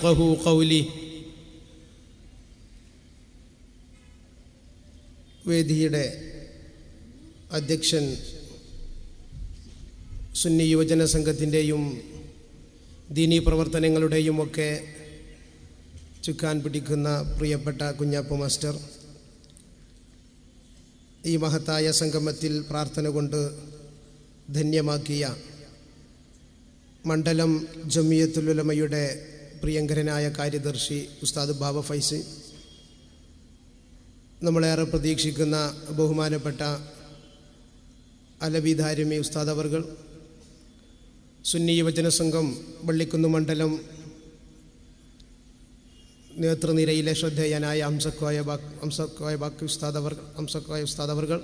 يفقهوا قولي വേദിയുടെ അധ്യക്ഷൻ സുന്നി യുവജന സംഘത്തിൻ്റെയും ദീനീ പ്രവർത്തനങ്ങളുടെയും ഒക്കെ ചുക്കാൻ പിടിക്കുന്ന പ്രിയപ്പെട്ട കുഞ്ഞാപ്പു മാസ്റ്റർ ഈ മഹത്തായ സംഗമത്തിൽ പ്രാർത്ഥന കൊണ്ട് ധന്യമാക്കിയ മണ്ഡലം ജമിയത്തുലുലമയുടെ പ്രിയങ്കരനായ കാര്യദർശി ഉസ്താദ് ബാബ ഫൈസ്. നമ്മളേറെ പ്രതീക്ഷിക്കുന്ന ബഹുമാനപ്പെട്ട അലബിധാരമി ഉസ്താദ് അവർകൾ സുന്നി യുവജന സംഘം വള്ളിക്കുന്ന് മണ്ഡലം നേതൃനിരയിലെ ശ്രദ്ധേയനായ ഹംസക്കോയ ബാക്ക് ഹംസക്കോയ ബാക് ഉസ്താദ് അവർ ഹംസക്കോയ ഉസ്താദ് അവർകൾ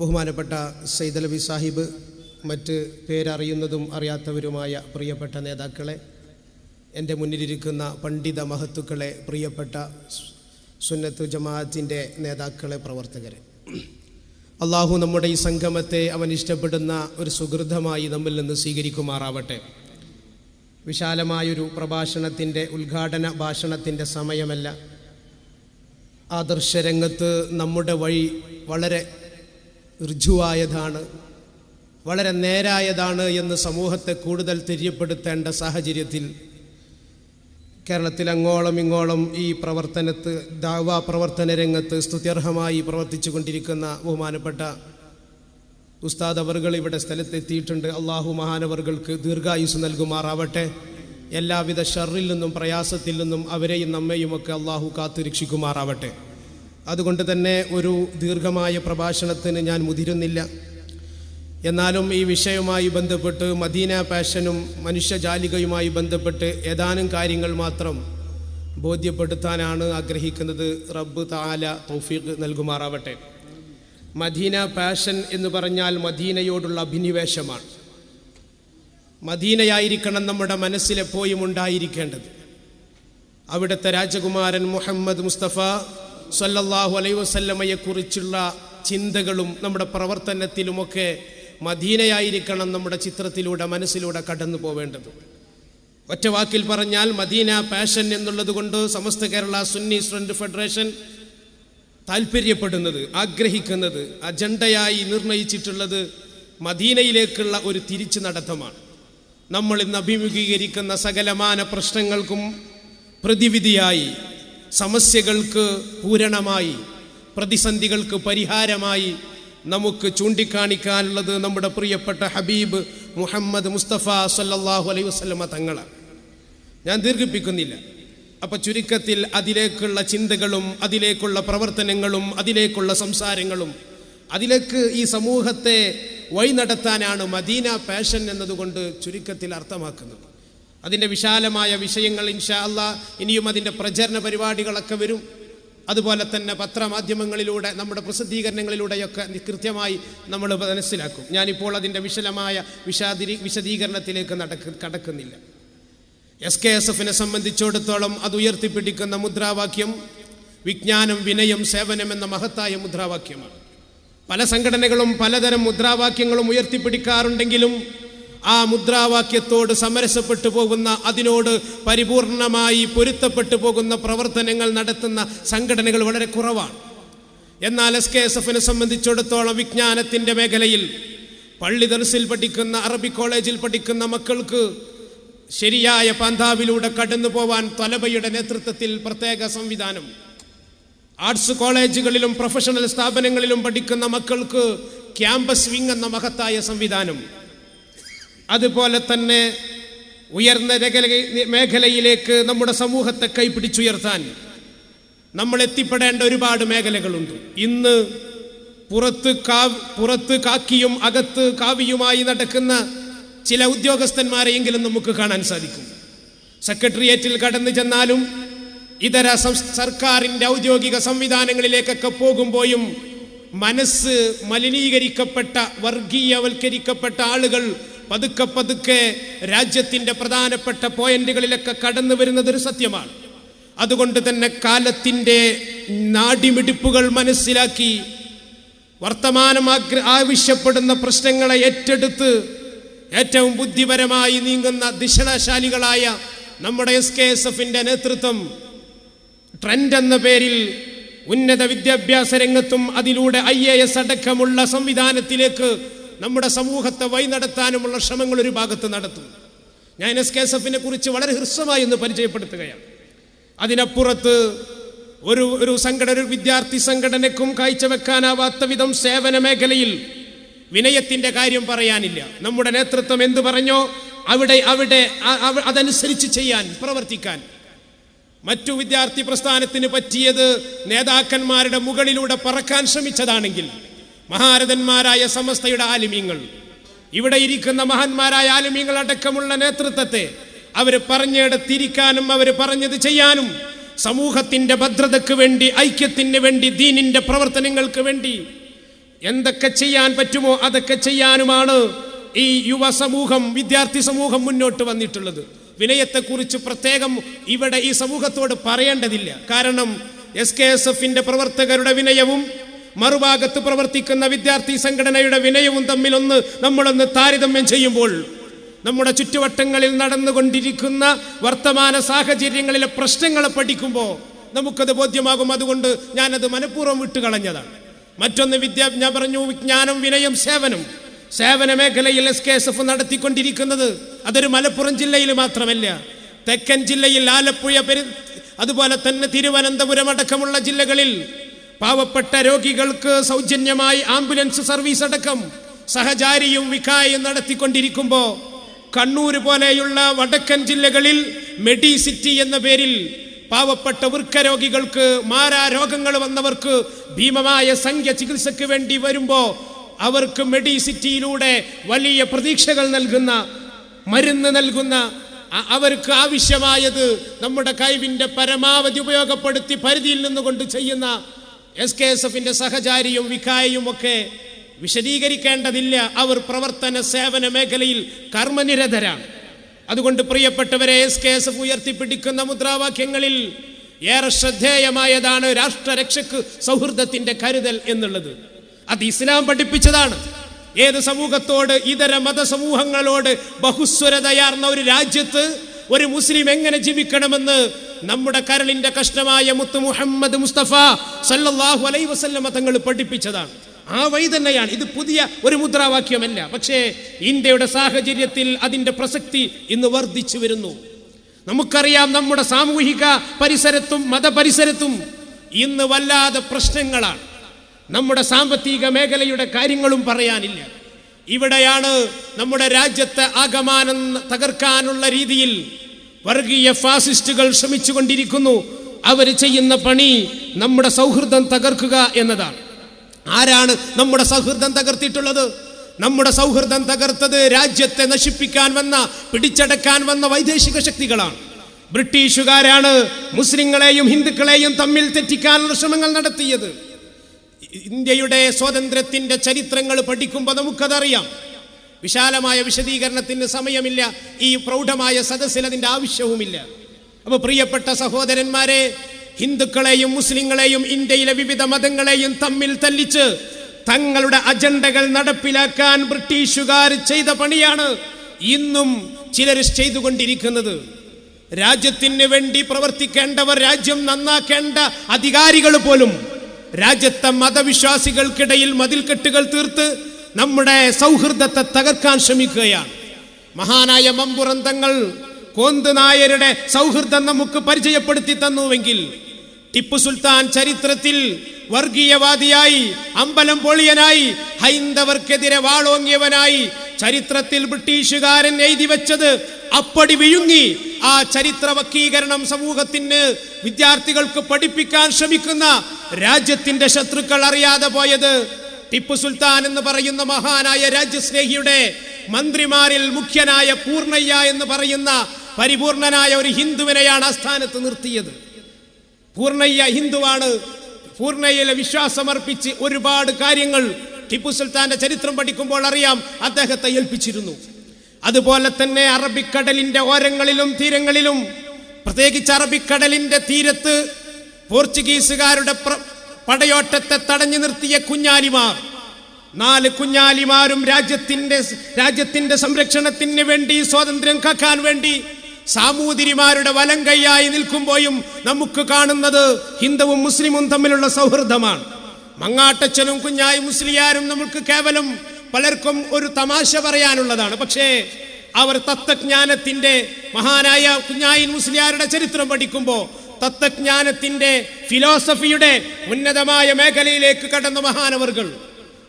ബഹുമാനപ്പെട്ട സൈദലബി സാഹിബ് മറ്റ് പേരറിയുന്നതും അറിയാത്തവരുമായ പ്രിയപ്പെട്ട നേതാക്കളെ എന്റെ മുന്നിലിരിക്കുന്ന പണ്ഡിത മഹത്തുക്കളെ പ്രിയപ്പെട്ട സുന്നത്തു ജമാഅത്തിന്റെ നേതാക്കളെ പ്രവർത്തകരെ. അള്ളാഹു നമ്മുടെ ഈ സംഗമത്തെ അവൻ ഇഷ്ടപ്പെടുന്ന ഒരു സുഹൃതമായി നമ്മിൽ നിന്ന് സ്വീകരിക്കുമാറാവട്ടെ. വിശാലമായൊരു പ്രഭാഷണത്തിന്റെ ഉദ്ഘാടന ഭാഷണത്തിന്റെ സമയമല്ല. ആദർശരംഗത്ത് നമ്മുടെ വഴി വളരെ ഋജുവായതാണ് വളരെ നേരായതാണ് എന്ന് സമൂഹത്തെ കൂടുതൽ തെര്യപ്പെടുത്തേണ്ട സാഹചര്യത്തിൽ കേരളത്തിൽ അങ്ങോളം ഇങ്ങോളം ഈ പ്രവർത്തനത്ത് ദാവ പ്രവർത്തന രംഗത്ത് സ്തുത്യർഹമായി പ്രവർത്തിച്ചു കൊണ്ടിരിക്കുന്ന ബഹുമാനപ്പെട്ട ഉസ്താദ് അവർകൾ ഇവിടെ സ്ഥലത്തെത്തിയിട്ടുണ്ട്. അള്ളാഹു മഹാനവർകൾക്ക് ദീർഘായുസ് നൽകുമാറാവട്ടെ. എല്ലാവിധ ഷറിൽ നിന്നും പ്രയാസത്തിൽ നിന്നും അവരെയും നമ്മെയുമൊക്കെ അള്ളാഹു കാത്തു രക്ഷിക്കുമാറാവട്ടെ. അതുകൊണ്ട് തന്നെ ഒരു ദീർഘമായ പ്രഭാഷണത്തിന് ഞാൻ മുതിരുന്നില്ല. എന്നാലും ഈ വിഷയവുമായി ബന്ധപ്പെട്ട് മദീന പാഷനും മനുഷ്യജാലികയുമായി ബന്ധപ്പെട്ട് ഏതാനും കാര്യങ്ങൾ മാത്രം ബോധ്യപ്പെടുത്താനാണ് ആഗ്രഹിക്കുന്നത്. റബ്ബ് താല തൗഫീഖ് നൽകുമാറാവട്ടെ. മദീന പാഷൻ എന്ന് പറഞ്ഞാൽ മദീനയോടുള്ള അഭിനിവേശമാണ്. മദീനയായിരിക്കണം നമ്മുടെ മനസ്സിലെപ്പോഴും ഉണ്ടായിരിക്കേണ്ടത്. അവിടുത്തെ രാജകുമാരൻ മുഹമ്മദ് മുസ്തഫ സല്ലല്ലാഹു അലൈ വസല്ലമയെക്കുറിച്ചുള്ള ചിന്തകളും നമ്മുടെ പ്രവർത്തനത്തിലുമൊക്കെ മദീനയായിരിക്കണം നമ്മുടെ ചിത്രത്തിലൂടെ മനസ്സിലൂടെ കടന്നു പോവേണ്ടത്. ഒറ്റ വാക്കിൽ പറഞ്ഞാൽ മദീന പാഷൻ എന്നുള്ളത് കൊണ്ട് സമസ്ത കേരള സുന്നി സ്റ്റുഡന്റ് ഫെഡറേഷൻ താല്പര്യപ്പെടുന്നത് ആഗ്രഹിക്കുന്നത് അജണ്ടയായി നിർണയിച്ചിട്ടുള്ളത് മദീനയിലേക്കുള്ള ഒരു തിരിച്ചു നടത്തമാണ്. നമ്മൾ ഇന്ന് അഭിമുഖീകരിക്കുന്ന സകലമാന പ്രശ്നങ്ങൾക്കും പ്രതിവിധിയായി സമസ്യകൾക്ക് പൂരണമായി പ്രതിസന്ധികൾക്ക് പരിഹാരമായി നമുക്ക് ചൂണ്ടിക്കാണിക്കാനുള്ളത് നമ്മുടെ പ്രിയപ്പെട്ട ഹബീബ് മുഹമ്മദ് മുസ്തഫ സല്ലാഹു അലൈഹി വസല്ലമ തങ്ങളാണ് ഞാൻ ദീർഘിപ്പിക്കുന്നില്ല. അപ്പൊ ചുരുക്കത്തിൽ അതിലേക്കുള്ള ചിന്തകളും അതിലേക്കുള്ള പ്രവർത്തനങ്ങളും അതിലേക്കുള്ള സംസാരങ്ങളും അതിലേക്ക് ഈ സമൂഹത്തെ വഴി നടത്താനാണ് മദീന പാഷൻ എന്നതുകൊണ്ട് ചുരുക്കത്തിൽ അർത്ഥമാക്കുന്നത്. അതിന്റെ വിശാലമായ വിഷയങ്ങൾ ഇൻഷാ അല്ലാ ഇനിയും അതിന്റെ പ്രചരണ പരിപാടികളൊക്കെ വരും. അതുപോലെ തന്നെ പത്രമാധ്യമങ്ങളിലൂടെ നമ്മുടെ പ്രസിദ്ധീകരണങ്ങളിലൂടെയൊക്കെ കൃത്യമായി നമ്മൾ മനസ്സിലാക്കും. ഞാനിപ്പോൾ അതിന്റെ വിശലമായ വിശാദി വിശദീകരണത്തിലേക്ക് നടക്ക കടക്കുന്നില്ല. എസ് കെ എസ് എഫിനെ സംബന്ധിച്ചിടത്തോളം അത് ഉയർത്തിപ്പിടിക്കുന്ന മുദ്രാവാക്യം വിജ്ഞാനം വിനയം സേവനം എന്ന മഹത്തായ മുദ്രാവാക്യമാണ്. പല സംഘടനകളും പലതരം മുദ്രാവാക്യങ്ങളും ഉയർത്തിപ്പിടിക്കാറുണ്ടെങ്കിലും ആ മുദ്രാവാക്യത്തോട് സമരസപ്പെട്ടു പോകുന്ന അതിനോട് പരിപൂർണമായി പൊരുത്തപ്പെട്ടു പോകുന്ന പ്രവർത്തനങ്ങൾ നടത്തുന്ന സംഘടനകൾ വളരെ കുറവാണ്. എന്നാൽ എസ് കെ എസ് എഫിനെ സംബന്ധിച്ചിടത്തോളം വിജ്ഞാനത്തിന്റെ മേഖലയിൽ പള്ളി ദർസിൽ പഠിക്കുന്ന അറബി കോളേജിൽ പഠിക്കുന്ന മക്കൾക്ക് ശരിയായ പന്താവിലൂടെ കടന്നു പോവാൻ തലബയുടെ നേതൃത്വത്തിൽ പ്രത്യേക സംവിധാനം. ആർട്സ് കോളേജുകളിലും പ്രൊഫഷണൽ സ്ഥാപനങ്ങളിലും പഠിക്കുന്ന മക്കൾക്ക് ക്യാമ്പസ് വിങ് എന്ന മഹത്തായ സംവിധാനം. അതുപോലെ തന്നെ ഉയർന്ന മേഖലയിലേക്ക് നമ്മുടെ സമൂഹത്തെ കൈപിടിച്ചുയർത്താൻ നമ്മൾ എത്തിപ്പെടേണ്ട ഒരുപാട് മേഖലകളുണ്ട്. ഇന്ന് പുറത്ത് കാവ് പുറത്ത് കാക്കിയും അകത്ത് കാവിയുമായി നടക്കുന്ന ചില ഉദ്യോഗസ്ഥന്മാരെയെങ്കിലും നമുക്ക് കാണാൻ സാധിക്കും. സെക്രട്ടേറിയറ്റിൽ കടന്നു ചെന്നാലും ഇതര സർക്കാരിന്റെ ഔദ്യോഗിക സംവിധാനങ്ങളിലേക്കൊക്കെ പോകുമ്പോഴും മനസ്സ് മലിനീകരിക്കപ്പെട്ട വർഗീയവൽക്കരിക്കപ്പെട്ട ആളുകൾ പതുക്കെ പതുക്കെ രാജ്യത്തിന്റെ പ്രധാനപ്പെട്ട പോയിന്റുകളിലൊക്കെ കടന്നു വരുന്നത് ഒരു സത്യമാണ്. അതുകൊണ്ട് തന്നെ കാലത്തിന്റെ നാടിമിടിപ്പുകൾ മനസ്സിലാക്കി വർത്തമാനം ആവശ്യപ്പെടുന്ന പ്രശ്നങ്ങളെ ഏറ്റെടുത്ത് ഏറ്റവും ബുദ്ധിപരമായി നീങ്ങുന്ന ദിശണശാലികളായ നമ്മുടെ എസ് കെ എസ് എഫിന്റെ നേതൃത്വം ട്രെൻഡ് എന്ന പേരിൽ ഉന്നത വിദ്യാഭ്യാസ രംഗത്തും അതിലൂടെ ഐ എ എസ് അടക്കമുള്ള സംവിധാനത്തിലേക്ക് നമ്മുടെ സമൂഹത്തെ വഴി നടത്താനുമുള്ള ശ്രമങ്ങൾ ഒരു ഭാഗത്ത് നടത്തും. ഞാൻ എസ് കെ എസ് എഫിനെ കുറിച്ച് വളരെ ഹൃസ്വമായി ഒന്ന് പരിചയപ്പെടുത്തുകയാണ്. അതിനപ്പുറത്ത് ഒരു ഒരു സംഘടന ഒരു വിദ്യാർത്ഥി സംഘടനയ്ക്കും കാഴ്ചവെക്കാനാവാത്ത വിധം സേവന മേഖലയിൽ വിനയത്തിന്റെ കാര്യം പറയാനില്ല. നമ്മുടെ നേതൃത്വം എന്തു പറഞ്ഞോ അവിടെ അവിടെ അതനുസരിച്ച് ചെയ്യാൻ പ്രവർത്തിക്കാൻ. മറ്റു വിദ്യാർത്ഥി പ്രസ്ഥാനത്തിന് പറ്റിയത് നേതാക്കന്മാരുടെ മുകളിലൂടെ പറക്കാൻ ശ്രമിച്ചതാണെങ്കിൽ മഹാരഥന്മാരായ സമസ്തയുടെ ആലിമ്യങ്ങൾ. ഇവിടെ ഇരിക്കുന്ന മഹാന്മാരായ ആലിമ്യങ്ങൾ അടക്കമുള്ള നേതൃത്വത്തെ അവർ പറഞ്ഞെടുത്തിരിക്കാനും അവർ പറഞ്ഞത് ചെയ്യാനും സമൂഹത്തിന്റെ ഭദ്രതയ്ക്ക് വേണ്ടി ഐക്യത്തിന് വേണ്ടി ദീനിന്റെ പ്രവർത്തനങ്ങൾക്ക് വേണ്ടി എന്തൊക്കെ ചെയ്യാൻ പറ്റുമോ അതൊക്കെ ചെയ്യാനുമാണ് ഈ യുവ സമൂഹം വിദ്യാർത്ഥി സമൂഹം മുന്നോട്ട് വന്നിട്ടുള്ളത്. വിനയത്തെക്കുറിച്ച് പ്രത്യേകം ഇവിടെ ഈ സമൂഹത്തോട് പറയേണ്ടതില്ല. കാരണം എസ് കെ എസ് എഫിന്റെ പ്രവർത്തകരുടെ വിനയവും മറുഭാഗത്ത് പ്രവർത്തിക്കുന്ന വിദ്യാർത്ഥി സംഘടനയുടെ വിനയവും തമ്മിലൊന്ന് നമ്മളൊന്ന് താരതമ്യം ചെയ്യുമ്പോൾ നമ്മുടെ ചുറ്റുവട്ടങ്ങളിൽ നടന്നുകൊണ്ടിരിക്കുന്ന വർത്തമാന സാഹചര്യങ്ങളിലെ പ്രശ്നങ്ങളെ പഠിക്കുമ്പോൾ നമുക്കത് ബോധ്യമാകും. അതുകൊണ്ട് ഞാനത് മനഃപൂർവം വിട്ടുകളഞ്ഞതാണ്. മറ്റൊന്ന് വിദ്യാ ഞാൻ പറഞ്ഞു വിജ്ഞാനം വിനയം സേവനം. സേവന മേഖലയിൽ എസ് കെ എസ് എഫ് നടത്തിക്കൊണ്ടിരിക്കുന്നത് അതൊരു മലപ്പുറം ജില്ലയിൽ മാത്രമല്ല തെക്കൻ ജില്ലയിൽ ആലപ്പുഴ പെരു അതുപോലെ തന്നെ തിരുവനന്തപുരം അടക്കമുള്ള ജില്ലകളിൽ പാവപ്പെട്ട രോഗികൾക്ക് സൗജന്യമായി ആംബുലൻസ് സർവീസ് അടക്കം സഹചാരിയും വിക്കായും നടത്തിക്കൊണ്ടിരിക്കുമ്പോൾ കണ്ണൂർ പോലെയുള്ള വടക്കൻ ജില്ലകളിൽ മെഡിസിറ്റി എന്ന പേരിൽ പാവപ്പെട്ട വൃക്ക രോഗികൾക്ക് മാരാ രോഗങ്ങൾ വന്നവർക്ക് ഭീമമായ സംഖ്യ ചികിത്സയ്ക്ക് വേണ്ടി വരുമ്പോൾ അവർക്ക് മെഡിസിറ്റിയിലൂടെ വലിയ പ്രതീക്ഷകൾ നൽകുന്ന മരുന്ന് നൽകുന്ന അവർക്ക് ആവശ്യമായത് നമ്മുടെ കഴിവിന്റെ പരമാവധി ഉപയോഗപ്പെടുത്തി പരിധിയിൽ നിന്നുകൊണ്ട് ചെയ്യുന്ന എസ് കെ എസ് എഫിന്റെ സഹചാരിയും വിഖായയും ഒക്കെ വിശദീകരിക്കേണ്ടതില്ല. അവർ പ്രവർത്തന സേവന മേഖലയിൽ കർമ്മനിരതരാണ്. അതുകൊണ്ട് പ്രിയപ്പെട്ടവരെ എസ് കെ എസ് എഫ് ഉയർത്തിപ്പിടിക്കുന്ന മുദ്രാവാക്യങ്ങളിൽ ഏറെ ശ്രദ്ധേയമായതാണ് രാഷ്ട്രരക്ഷക്ക് സൗഹൃദത്തിന്റെ കരുതൽ എന്നുള്ളത്. അത് ഇസ്ലാം പഠിപ്പിച്ചതാണ്. ഏത് സമൂഹത്തോട് ഇതര മതസമൂഹങ്ങളോട് ബഹുസ്വരതയാർന്ന ഒരു രാജ്യത്ത് ഒരു മുസ്ലിം എങ്ങനെ ജീവിക്കണമെന്ന് നമ്മുടെ കരളിന്റെ കഷ്ടമായ മുത്ത് മുഹമ്മദ് മുസ്തഫ സല്ലാഹു അലൈ വസല്ലമ തങ്ങൾ പഠിപ്പിച്ചതാണ്. ആ വഴി തന്നെയാണ്. ഇത് പുതിയ ഒരു മുദ്രാവാക്യമല്ല. പക്ഷേ ഇന്ത്യയുടെ സാഹചര്യത്തിൽ അതിന്റെ പ്രസക്തി ഇന്ന് വർദ്ധിച്ചു വരുന്നു. നമുക്കറിയാം നമ്മുടെ സാമൂഹിക പരിസരത്തും മതപരിസരത്തും ഇന്ന് വല്ലാതെ പ്രശ്നങ്ങളാണ്. നമ്മുടെ സാമ്പത്തിക മേഖലയുടെ കാര്യങ്ങളും പറയാനില്ല. ഇവിടെയാണ് നമ്മുടെ രാജ്യത്തെ ആകമാനം തകർക്കാനുള്ള രീതിയിൽ വർഗീയ ഫാസിസ്റ്റുകൾ ശ്രമിച്ചുകൊണ്ടിരിക്കുന്നു. അവർ ചെയ്യുന്ന പണി നമ്മുടെ സൗഹൃദം തകർക്കുക എന്നതാണ്. ആരാണ് നമ്മുടെ സൗഹൃദം തകർത്തിട്ടുള്ളത്? നമ്മുടെ സൗഹൃദം തകർത്തത് രാജ്യത്തെ നശിപ്പിക്കാൻ വന്ന പിടിച്ചടക്കാൻ വന്ന വൈദേശിക ശക്തികളാണ്. ബ്രിട്ടീഷുകാരാണ് മുസ്ലിങ്ങളെയും ഹിന്ദുക്കളെയും തമ്മിൽ തെറ്റിക്കാനുള്ള ശ്രമങ്ങൾ നടത്തിയത്. ഇന്ത്യയുടെ സ്വാതന്ത്ര്യത്തിന്റെ ചരിത്രങ്ങൾ പഠിക്കുമ്പോൾ നമുക്കതറിയാം. വിശാലമായ വിശദീകരണത്തിന് സമയമില്ല ഈ പ്രൗഢമായ സദസ്സിൽ അതിന്റെ ആവശ്യവുമില്ല. അപ്പോൾ പ്രിയപ്പെട്ട സഹോദരന്മാരെ ഹിന്ദുക്കളെയും മുസ്ലിങ്ങളെയും ഇന്ത്യയിലെ വിവിധ മതങ്ങളെയും തമ്മിൽ തല്ലിച്ച് തങ്ങളുടെ അജണ്ടകൾ നടപ്പിലാക്കാൻ ബ്രിട്ടീഷുകാർ ചെയ്ത പണിയാണ് ഇന്നും ചിലർ ചെയ്തുകൊണ്ടിരിക്കുന്നത്. രാജ്യത്തിന് വേണ്ടി പ്രവർത്തിക്കേണ്ടവർ രാജ്യം നന്നാക്കേണ്ട അധികാരികൾ പോലും രാജ്യത്തെ മതവിശ്വാസികൾക്കിടയിൽ മതിൽക്കെട്ടുകൾ തീർത്ത് നമ്മുടെ സൗഹൃദത്തെ തകർക്കാൻ ശ്രമിക്കുകയാണ്. മഹാനായ മമ്പുറന്തങ്ങൾ കോന്ത് നായരുടെ സൗഹൃദം നമുക്ക് പരിചയപ്പെടുത്തി തന്നുവെങ്കിൽ ടിപ്പു സുൽത്താൻ ചരിത്രത്തിൽ വർഗീയവാദിയായി അമ്പലം പൊളിയനായി ഹൈന്ദവർക്കെതിരെ വാളോങ്ങിയവനായി ചരിത്രത്തിൽ ബ്രിട്ടീഷുകാരൻ എഴുതി വെച്ചത് അപ്പടി വിഴുങ്ങി ആ ചരിത്ര വക്കീകരണം സമൂഹത്തിന് വിദ്യാർത്ഥികൾക്ക് പഠിപ്പിക്കാൻ ശ്രമിക്കുന്ന രാജ്യത്തിന്റെ ശത്രുക്കൾ അറിയാതെ പോയത് ടിപ്പു സുൽത്താൻ എന്ന് പറയുന്ന മഹാനായ രാജ്യസ്നേഹിയുടെ മന്ത്രിമാരിൽ മുഖ്യനായ പൂർണയ്യ എന്ന് പറയുന്ന പരിപൂർണനായ ഒരു ഹിന്ദുവിനെയാണ് ആസ്ഥാനത്ത് സ്ഥാനത്ത് നിർത്തിയത്. പൂർണയ്യ ഹിന്ദുവാണ്. പൂർണയ്യയിലെ വിശ്വാസമർപ്പിച്ച് ഒരുപാട് കാര്യങ്ങൾ ടിപ്പു സുൽത്താന്റെ ചരിത്രം പഠിക്കുമ്പോൾ അറിയാം. അദ്ദേഹത്തെ ഏൽപ്പിച്ചിരുന്നു. അതുപോലെ തന്നെ അറബിക്കടലിന്റെ ഓരങ്ങളിലും തീരങ്ങളിലും പ്രത്യേകിച്ച് അറബിക്കടലിന്റെ തീരത്ത് പോർച്ചുഗീസുകാരുടെ പടയോട്ടത്തെ തടഞ്ഞു നിർത്തിയ കുഞ്ഞാലിമാർ. നാല് കുഞ്ഞാലിമാരും രാജ്യത്തിന്റെ രാജ്യത്തിന്റെ സംരക്ഷണത്തിന് വേണ്ടി സ്വാതന്ത്ര്യം കാക്കാൻ വേണ്ടി സാമൂതിരിമാരുടെ വലം കൈയായി നിൽക്കുമ്പോഴും നമുക്ക് കാണുന്നത് ഹിന്ദുവും മുസ്ലിമും തമ്മിലുള്ള സൗഹൃദമാണ്. മങ്ങാട്ടച്ചനും കുഞ്ഞായി മുസ്ലിയാരും നമുക്ക് കേവലം പലർക്കും ഒരു തമാശ പറയാനുള്ളതാണ്. പക്ഷേ അവർ തത്വജ്ഞാനത്തിന്റെ മഹാനായ കുഞ്ഞായിൻ മുസ്ലിയാരുടെ ചരിത്രം പഠിക്കുമ്പോൾ തത്വജ്ഞാനത്തിന്റെ ഫിലോസഫിയുടെ ഉന്നതമായ മേഖലയിലേക്ക് കടന്ന മഹാനവർകൾ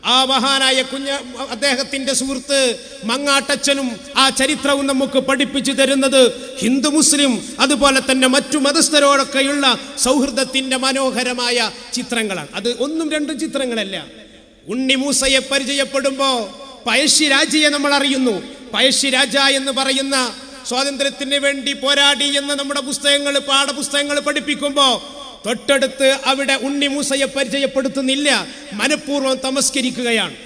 ആ മഹാനായ കുഞ്ഞ അദ്ദേഹത്തിന്റെ സുഹൃത്ത് മങ്ങാട്ടച്ചനും ആ ചരിത്രവും നമുക്ക് പഠിപ്പിച്ചു തരുന്നത് ഹിന്ദു മുസ്ലിം അതുപോലെ തന്നെ മറ്റു മതസ്ഥരോടൊക്കെയുള്ള സൗഹൃദത്തിന്റെ മനോഹരമായ ചിത്രങ്ങളാണ്. അത് ഒന്നും രണ്ടും ചിത്രങ്ങളല്ല. ഉണ്ണി മൂസയെ പരിചയപ്പെടുമ്പോ പഴശ്ശിരാജയെ നമ്മൾ അറിയുന്നു. പഴശ്ശിരാജ എന്ന് പറയുന്ന സ്വാതന്ത്ര്യത്തിന് വേണ്ടി പോരാടി എന്ന് നമ്മുടെ പുസ്തകങ്ങൾ പാഠപുസ്തകങ്ങൾ പഠിപ്പിക്കുമ്പോ തൊട്ടടുത്ത് അവിടെ ഉണ്ണി മൂസയെ പരിചയപ്പെടുത്തുന്നില്ല. മനഃപൂർവം തമസ്കരിക്കുകയാണ്.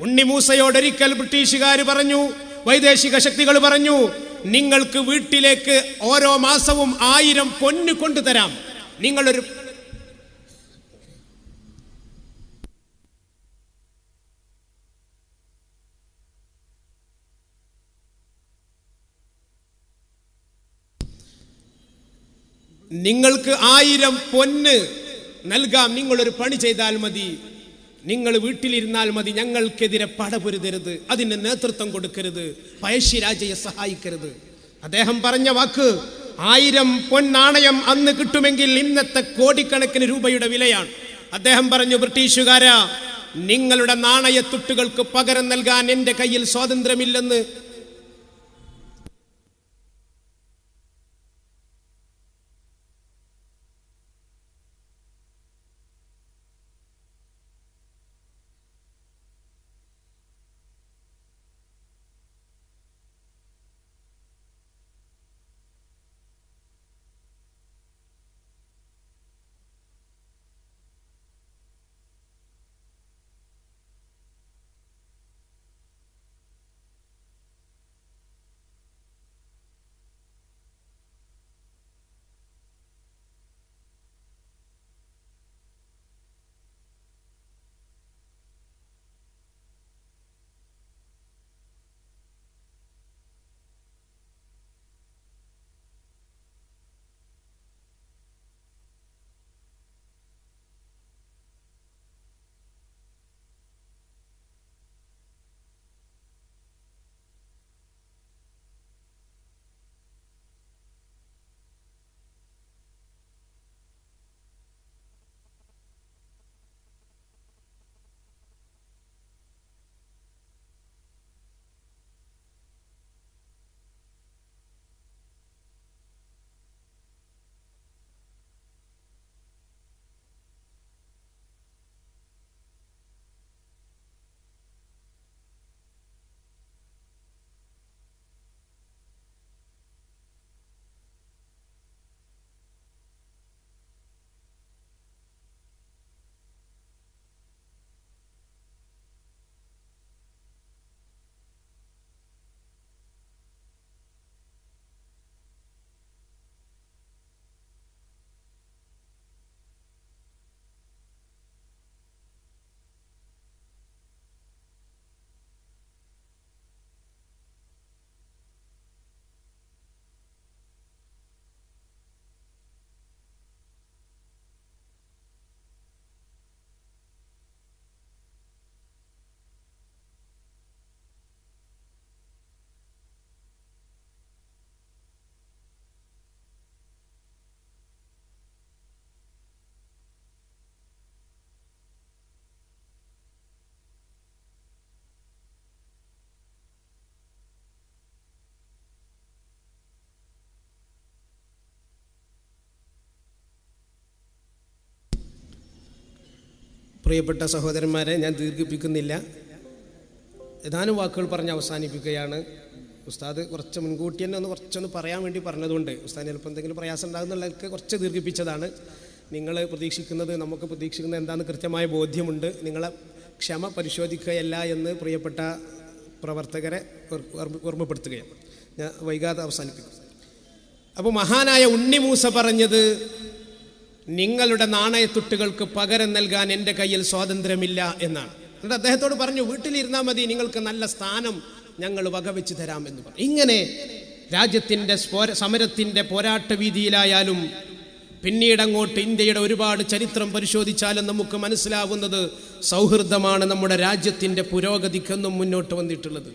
ഉണ്ണി മൂസയോട് ഒരിക്കൽ ബ്രിട്ടീഷുകാർ പറഞ്ഞു വൈദേശിക ശക്തികൾ പറഞ്ഞു നിങ്ങൾക്ക് വീട്ടിലേക്ക് ഓരോ മാസവും ആയിരം പൊന്നു കൊണ്ടുതരാം. നിങ്ങളൊരു നിങ്ങൾക്ക് ആയിരം പൊന്ന് നൽകാം. നിങ്ങളൊരു പണി ചെയ്താൽ മതി. നിങ്ങൾ വീട്ടിലിരുന്നാൽ മതി. ഞങ്ങൾക്കെതിരെ പടപൊരുതരുത്. അതിന് നേതൃത്വം കൊടുക്കരുത്. പഴശ്ശിരാജയെ സഹായിക്കരുത്. അദ്ദേഹം പറഞ്ഞ വാക്ക് ആയിരം പൊന്നാണയം അന്ന് കിട്ടുമെങ്കിൽ ഇന്നത്തെ കോടിക്കണക്കിന് രൂപയുടെ വിലയാണ്. അദ്ദേഹം പറഞ്ഞു ബ്രിട്ടീഷുകാരാ നിങ്ങളുടെ നാണയത്തുട്ടുകൾക്ക് പകരം നൽകാൻ എന്റെ കയ്യിൽ സ്വാതന്ത്ര്യമില്ലെന്ന് പ്രിയപ്പെട്ട സഹോദരന്മാരെ ഞാൻ ദീർഘിപ്പിക്കുന്നില്ല. ഏതാനും വാക്കുകൾ പറഞ്ഞ് അവസാനിപ്പിക്കുകയാണ്. ഉസ്താദ് കുറച്ച് മുൻകൂട്ടി തന്നെ ഒന്ന് കുറച്ചൊന്ന് പറയാൻ വേണ്ടി പറഞ്ഞതുകൊണ്ട് ഉസ്താദ് ചിലപ്പോൾ എന്തെങ്കിലും പ്രയാസം ഉണ്ടാകുന്നുള്ളതൊക്കെ കുറച്ച് ദീർഘിപ്പിച്ചതാണ്. നിങ്ങൾ പ്രതീക്ഷിക്കുന്നത് നമുക്ക് പ്രതീക്ഷിക്കുന്നത് എന്താണെന്ന് കൃത്യമായ ബോധ്യമുണ്ട്. നിങ്ങളെ ക്ഷമ പരിശോധിക്കുകയല്ല എന്ന് പ്രിയപ്പെട്ട പ്രവർത്തകരെ ഓർമ്മപ്പെടുത്തുകയാണ്. ഞാൻ വൈകാതെ അവസാനിപ്പിക്കും. അപ്പോൾ മഹാനായ ഉണ്ണിമൂസ പറഞ്ഞത് നിങ്ങളുടെ നാണയത്തുട്ടുകൾക്ക് പകരം നൽകാൻ എന്റെ കയ്യിൽ സ്വാതന്ത്ര്യമില്ല എന്നാണ്. എന്നിട്ട് അദ്ദേഹത്തോട് പറഞ്ഞു വീട്ടിലിരുന്നാൽ മതി നിങ്ങൾക്ക് നല്ല സ്ഥാനം ഞങ്ങൾ വകവെച്ച് തരാം എന്ന് പറഞ്ഞു. ഇങ്ങനെ രാജ്യത്തിന്റെ സമരത്തിന്റെ പോരാട്ട വീതിയിലായാലും പിന്നീട് അങ്ങോട്ട് ഇന്ത്യയുടെ ഒരുപാട് ചരിത്രം പരിശോധിച്ചാലും നമുക്ക് മനസ്സിലാവുന്നത് സൗഹൃദമാണ് നമ്മുടെ രാജ്യത്തിന്റെ പുരോഗതിക്കെന്നും മുന്നോട്ട് വന്നിട്ടുള്ളത്.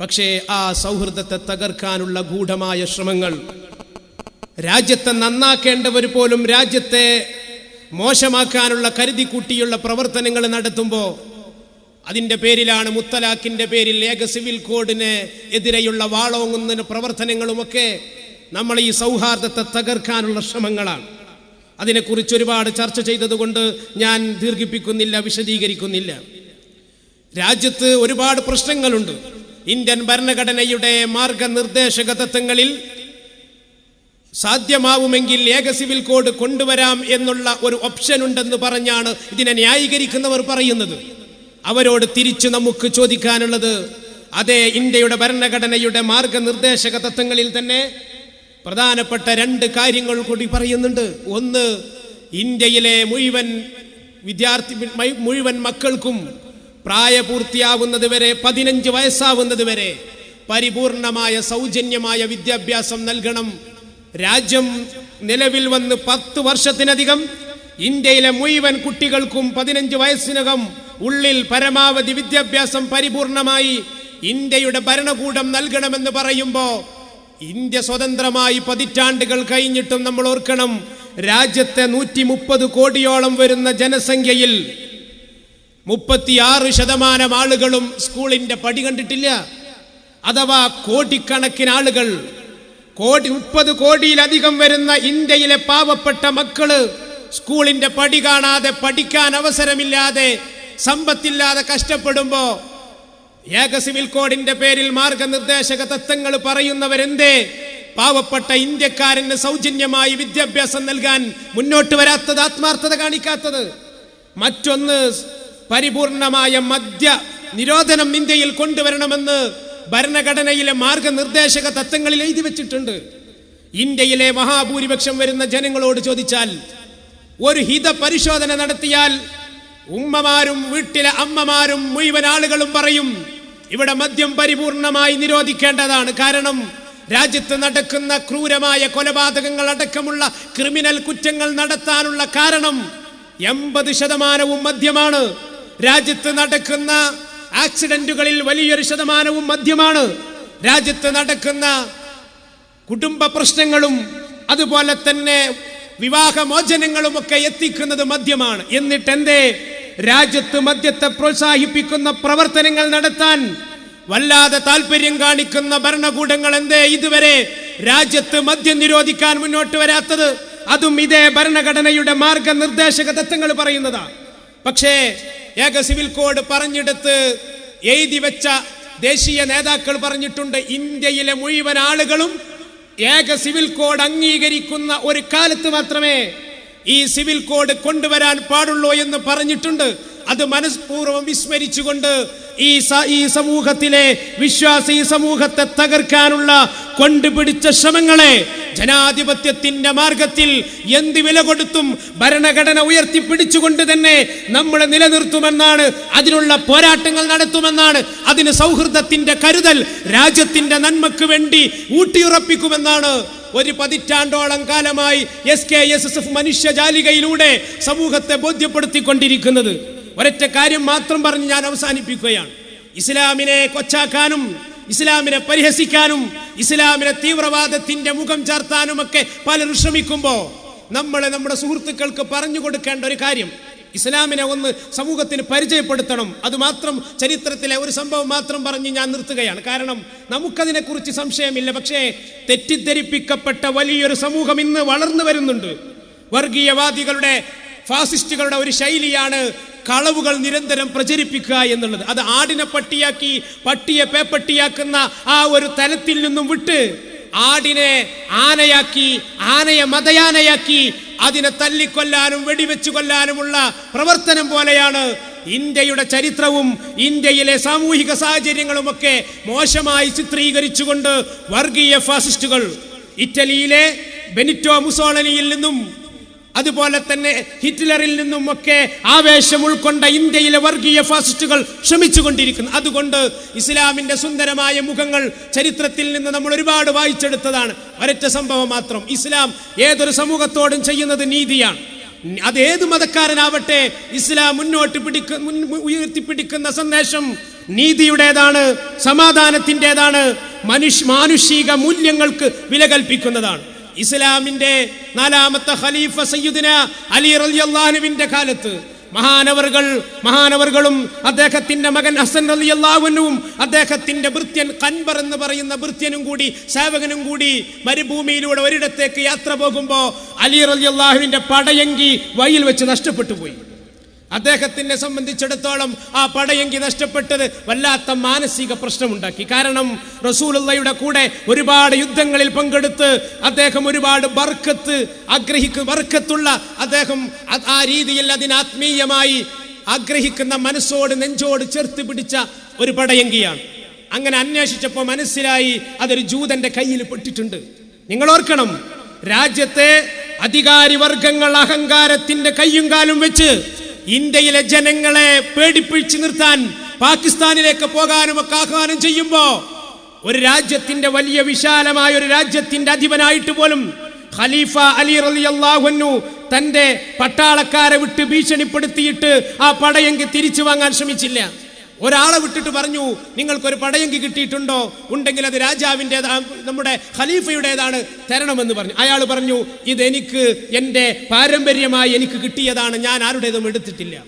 പക്ഷേ ആ സൗഹൃദത്തെ തകർക്കാനുള്ള ഗൂഢമായ ശ്രമങ്ങൾ രാജ്യത്തെ നന്നാക്കേണ്ടവർ പോലും രാജ്യത്തെ മോശമാക്കാനുള്ള കരുതി കൂട്ടിയുള്ള പ്രവർത്തനങ്ങൾ നടത്തുമ്പോൾ അതിന്റെ പേരിലാണ് മുത്തലാഖിന്റെ പേരിൽ ഏക സിവിൽ കോഡിന് എതിരെയുള്ള വാളോങ്ങുന്ന പ്രവർത്തനങ്ങളുമൊക്കെ നമ്മൾ ഈ സൗഹാർദ്ദത്തെ തകർക്കാനുള്ള ശ്രമങ്ങളാണ്. അതിനെക്കുറിച്ച് ഒരുപാട് ചർച്ച ചെയ്തതുകൊണ്ട് ഞാൻ ദീർഘിപ്പിക്കുന്നില്ല വിശദീകരിക്കുന്നില്ല. രാജ്യത്ത് ഒരുപാട് പ്രശ്നങ്ങളുണ്ട്. ഇന്ത്യൻ ഭരണഘടനയുടെ മാർഗനിർദ്ദേശക തത്വങ്ങളിൽ സാധ്യമാവുമെങ്കിൽ ഏക സിവിൽ കോഡ് കൊണ്ടുവരാം എന്നുള്ള ഒരു ഓപ്ഷൻ ഉണ്ടെന്ന് പറഞ്ഞാണ് ഇതിനെ ന്യായീകരിക്കുന്നവർ പറയുന്നത്. അവരോട് തിരിച്ചു നമുക്ക് ചോദിക്കാനുള്ളത് അതേ ഇന്ത്യയുടെ ഭരണഘടനയുടെ മാർഗനിർദ്ദേശക തത്വങ്ങളിൽ തന്നെ പ്രധാനപ്പെട്ട രണ്ട് കാര്യങ്ങൾ കൂടി പറയുന്നുണ്ട്. ഒന്ന് ഇന്ത്യയിലെ മുഴുവൻ വിദ്യാർത്ഥി മുഴുവൻ മക്കൾക്കും പ്രായപൂർത്തിയാവുന്നത് വരെ പതിനഞ്ച് വയസ്സാവുന്നത് വരെ പരിപൂർണമായ സൗജന്യമായ വിദ്യാഭ്യാസം നൽകണം. രാജ്യം നിലവിൽ വന്ന് പത്ത് വർഷത്തിനധികം ഇന്ത്യയിലെ മുഴുവൻ കുട്ടികൾക്കും പതിനഞ്ച് വയസ്സിനകം ഉള്ളിൽ പരമാവധി വിദ്യാഭ്യാസം പരിപൂർണമായി ഇന്ത്യയുടെ ഭരണകൂടം നൽകണമെന്ന് പറയുമ്പോൾ ഇന്ത്യ സ്വതന്ത്രമായി പതിറ്റാണ്ടുകൾ കഴിഞ്ഞിട്ടും നമ്മൾ ഓർക്കണം രാജ്യത്തെ നൂറ്റി മുപ്പത് കോടിയോളം വരുന്ന ജനസംഖ്യയിൽ മുപ്പത്തിയാറ് ശതമാനം ആളുകളും സ്കൂളിന്റെ പടി കണ്ടിട്ടില്ല. അഥവാ കോടിക്കണക്കിന് ആളുകൾ കോടി മുപ്പത് കോടിയിലധികം വരുന്ന ഇന്ത്യയിലെ പാവപ്പെട്ട മക്കൾ സ്കൂളിന്റെ പടി കാണാതെ പഠിക്കാൻ അവസരമില്ലാതെ സമ്പത്തില്ലാതെ കഷ്ടപ്പെടുമ്പോ ഏക സിവിൽ കോഡിന്റെ പേരിൽ മാർഗനിർദ്ദേശക തത്വങ്ങൾ പറയുന്നവരെന്തേ? പാവപ്പെട്ട ഇന്ത്യക്കാരന് സൗജന്യമായി വിദ്യാഭ്യാസം നൽകാൻ മുന്നോട്ട് വരാത്തത് ആത്മാർത്ഥത കാണിക്കാത്തത്. മറ്റൊന്ന് പരിപൂർണമായ മദ്യ നിരോധനം ഇന്ത്യയിൽ കൊണ്ടുവരണമെന്ന് ഭരണഘടനയിലെ മാർഗനിർദ്ദേശക തത്വങ്ങളിൽ എഴുതി വെച്ചിട്ടുണ്ട്. ഇന്ത്യയിലെ മഹാഭൂരിപക്ഷം വരുന്ന ജനങ്ങളോട് ചോദിച്ചാൽ ഒരു ഹിത പരിശോധന നടത്തിയാൽ ഉമ്മമാരും വീട്ടിലെ അമ്മമാരും മുഴുവൻ ആളുകളും പറയും ഇവിടെ മദ്യം പരിപൂർണമായി നിരോധിക്കേണ്ടതാണ്. കാരണം രാജ്യത്ത് നടക്കുന്ന ക്രൂരമായ കൊലപാതകങ്ങൾ അടക്കമുള്ള ക്രിമിനൽ കുറ്റങ്ങൾ നടത്താനുള്ള കാരണം എൺപത് ശതമാനവും മദ്യമാണ്. രാജ്യത്ത് നടക്കുന്ന ആക്സിഡന്റുകളിൽ വലിയൊരു ശതമാനവും മദ്യമാണ്. രാജ്യത്ത് നടക്കുന്ന കുടുംബ പ്രശ്നങ്ങളും അതുപോലെ തന്നെ വിവാഹമോചനങ്ങളും ഒക്കെ എത്തിക്കുന്നത് മദ്യമാണ്. എന്നിട്ട് എന്തേ രാജ്യത്ത് മദ്യത്തെ പ്രോത്സാഹിപ്പിക്കുന്ന പ്രവർത്തനങ്ങൾ നടത്താൻ വല്ലാതെ താല്പര്യം കാണിക്കുന്ന ഭരണകൂടങ്ങൾ എന്തേ ഇതുവരെ രാജ്യത്ത് മദ്യം നിരോധിക്കാൻ മുന്നോട്ട് വരാത്തത്? അതും ഇതേ ഭരണഘടനയുടെ മാർഗനിർദ്ദേശക തത്വങ്ങൾ പറയുന്നതാ. പക്ഷേ ഏക സിവിൽ കോഡ് പറഞ്ഞെടുത്ത് എഴുതി വെച്ച ദേശീയ നേതാക്കൾ പറഞ്ഞിട്ടുണ്ട് ഇന്ത്യയിലെ മുഴുവൻ ആളുകളും ഏക സിവിൽ കോഡ് അംഗീകരിക്കുന്ന ഒരു കാലത്ത് മാത്രമേ ഈ സിവിൽ കോഡ് കൊണ്ടുവരാൻ പാടുള്ളൂ എന്ന് പറഞ്ഞിട്ടുണ്ട്. അത് മനഃപൂർവം വിസ്മരിച്ചുകൊണ്ട് ഈ ഈ സമൂഹത്തിലെ വിശ്വാസി സമൂഹത്തെ തകർക്കാനുള്ള കൊണ്ടുപിടിച്ച ശ്രമങ്ങളെ ജനാധിപത്യത്തിന്റെ മാർഗത്തിൽ എന്ത് വില കൊടുത്തും ഭരണഘടന ഉയർത്തിപ്പിടിച്ചുകൊണ്ട് തന്നെ നമ്മൾ നിലനിർത്തുമെന്നാണ് അതിനുള്ള പോരാട്ടങ്ങൾ നടത്തുമെന്നാണ് അതിന് സൗഹൃദത്തിന്റെ കരുതൽ രാജ്യത്തിന്റെ നന്മക്ക് വേണ്ടി ഊട്ടിയുറപ്പിക്കുമെന്നാണ് ഒരു പതിറ്റാണ്ടോളം കാലമായി S K S S F മനുഷ്യജാലികയിലൂടെ സമൂഹത്തെ ബോധ്യപ്പെടുത്തിക്കൊണ്ടിരിക്കുന്നത്. ഒരൊറ്റ കാര്യം മാത്രം പറഞ്ഞ് ഞാൻ അവസാനിപ്പിക്കുകയാണ്. ഇസ്ലാമിനെ കൊച്ചാക്കാനും ഇസ്ലാമിനെ പരിഹസിക്കാനും ഇസ്ലാമിനെ തീവ്രവാദത്തിന്റെ മുഖം ചാർത്താനുമൊക്കെ പലരും ശ്രമിക്കുമ്പോൾ നമ്മളെ നമ്മുടെ സുഹൃത്തുക്കൾക്ക് പറഞ്ഞു കൊടുക്കേണ്ട ഒരു കാര്യം ഇസ്ലാമിനെ ഒന്ന് സമൂഹത്തിന് പരിചയപ്പെടുത്തണം. അത് മാത്രം ചരിത്രത്തിലെ ഒരു സംഭവം മാത്രം പറഞ്ഞ് ഞാൻ നിർത്തുകയാണ്. കാരണം നമുക്കതിനെക്കുറിച്ച് സംശയമില്ല. പക്ഷേ തെറ്റിദ്ധരിപ്പിക്കപ്പെട്ട വലിയൊരു സമൂഹം ഇന്ന് വളർന്നു വരുന്നുണ്ട്. വർഗീയവാദികളുടെ ഫാസിസ്റ്റുകളുടെ ഒരു ശൈലിയാണ് കളവുകൾ നിരന്തരം പ്രചരിപ്പിക്കുക എന്നുള്ളത്. അത് ആടിനെ പട്ടിയാക്കി പട്ടിയെ പേപ്പട്ടിയാക്കുന്ന ആ ഒരു തലത്തിൽ നിന്നും വിട്ട് ആടിനെ ആനയാക്കി ആനയെ മതയാനയാക്കി അതിനെ തല്ലിക്കൊല്ലാനും വെടിവെച്ചു കൊല്ലാനുമുള്ള പ്രവർത്തനം പോലെയാണ് ഇന്ത്യയുടെ ചരിത്രവും ഇന്ത്യയിലെ സാമൂഹിക സാഹചര്യങ്ങളുമൊക്കെ മോശമായി ചിത്രീകരിച്ചുകൊണ്ട് വർഗീയ ഫാസിസ്റ്റുകൾ ഇറ്റലിയിലെ ബെനിറ്റോ മുസോളനിയിൽ നിന്നും അതുപോലെ തന്നെ ഹിറ്റ്ലറിൽ നിന്നുമൊക്കെ ആവേശം ഉൾക്കൊണ്ട ഇന്ത്യയിലെ വർഗീയ ഫാസിസ്റ്റുകൾ ശ്രമിച്ചുകൊണ്ടിരിക്കുന്നു. അതുകൊണ്ട് ഇസ്ലാമിന്റെ സുന്ദരമായ മുഖങ്ങൾ ചരിത്രത്തിൽ നിന്ന് നമ്മൾ ഒരുപാട് വായിച്ചെടുത്തതാണ്. ഒരൊറ്റ സംഭവം മാത്രം. ഇസ്ലാം ഏതൊരു സമൂഹത്തോടും ചെയ്യുന്നത് നീതിയാണ്. അത് ഏത് മതക്കാരനാവട്ടെ ഇസ്ലാം മുന്നോട്ട് പിടിക്ക ഉയർത്തിപ്പിടിക്കുന്ന സന്ദേശം നീതിയുടേതാണ് സമാധാനത്തിന്റെതാണ് മനുഷ്യ മാനുഷിക മൂല്യങ്ങൾക്ക് വില കൽപ്പിക്കുന്നതാണ്. ഇസ്ലാമിന്റെ നാലാമത്തെ ഖലീഫ സയ്യിദിന അലി റളിയല്ലാഹുവിന്റെ കാലത്ത് മഹാനവറുകൾ മഹാനവറുകളും അദ്ദേഹത്തിന്റെ മകൻ ഹസൻ റളിയല്ലാഹുവിനും അദ്ദേഹത്തിന്റെ ഭൃത്യൻ കൻബർ എന്ന് പറയുന്ന ഭൃത്യനും കൂടി സേവകനും കൂടി മരുഭൂമിയിലൂടെ ഒരിടത്തേക്ക് യാത്ര പോകുമ്പോൾ അലി റളിയല്ലാഹുവിന്റെ പടയങ്കി വഴിയിൽ വെച്ച് നഷ്ടപ്പെട്ടു പോയി. അദ്ദേഹത്തിനെ സംബന്ധിച്ചിടത്തോളം ആ പടയെങ്കി നഷ്ടപ്പെട്ടത് വല്ലാത്ത മാനസിക പ്രശ്നമുണ്ടാക്കി. കാരണം റസൂലുള്ളയുടെ കൂടെ ഒരുപാട് യുദ്ധങ്ങളിൽ പങ്കെടുത്ത് അദ്ദേഹം ഒരുപാട് ബർക്കത്ത് ആഗ്രഹിക്ക് ബർക്കത്തുള്ള അദ്ദേഹം ആ രീതിയിൽ അതിനാത്മീയമായി ആഗ്രഹിക്കുന്ന മനസ്സോട് നെഞ്ചോട് ചേർത്ത് പിടിച്ച ഒരു പടയങ്കിയാണ്. അങ്ങനെ അന്വേഷിച്ചപ്പോൾ മനസ്സിലായി അതൊരു ജൂതന്റെ കയ്യിൽ പെട്ടിട്ടുണ്ട്. നിങ്ങൾ ഓർക്കണം രാജ്യത്തെ അധികാരി വർഗങ്ങൾ അഹങ്കാരത്തിന്റെ കയ്യും കാലും വെച്ച് ഇന്ത്യയിലെ ജനങ്ങളെ പേടിപ്പിച്ചു നിർത്താൻ പാകിസ്ഥാനിലേക്ക് പോകാനും ഒക്കെ ആഹ്വാനം ചെയ്യുമ്പോ ഒരു രാജ്യത്തിന്റെ വലിയ വിശാലമായ ഒരു രാജ്യത്തിന്റെ അധിപനായിട്ട് പോലും ഖലീഫ അലി റളിയല്ലാഹു തന്റെ പട്ടാളക്കാരെ വിട്ട് ഭീഷണിപ്പെടുത്തിയിട്ട് ആ പടയെങ്കിൽ തിരിച്ചു വാങ്ങാൻ ശ്രമിച്ചില്ല. ഒരാളെ വിട്ടിട്ട് പറഞ്ഞു നിങ്ങൾക്കൊരു പടയങ്കി കിട്ടിയിട്ടുണ്ടോ? ഉണ്ടെങ്കിൽ അത് രാജാവിന്റെതാ നമ്മുടെ ഖലീഫയുടേതാണ് തരണമെന്ന് പറഞ്ഞു. അയാൾ പറഞ്ഞു ഇതെനിക്ക് എന്റെ പാരമ്പര്യമായി എനിക്ക് കിട്ടിയതാണ് ഞാൻ ആരുടേതും എടുത്തിട്ടില്ല.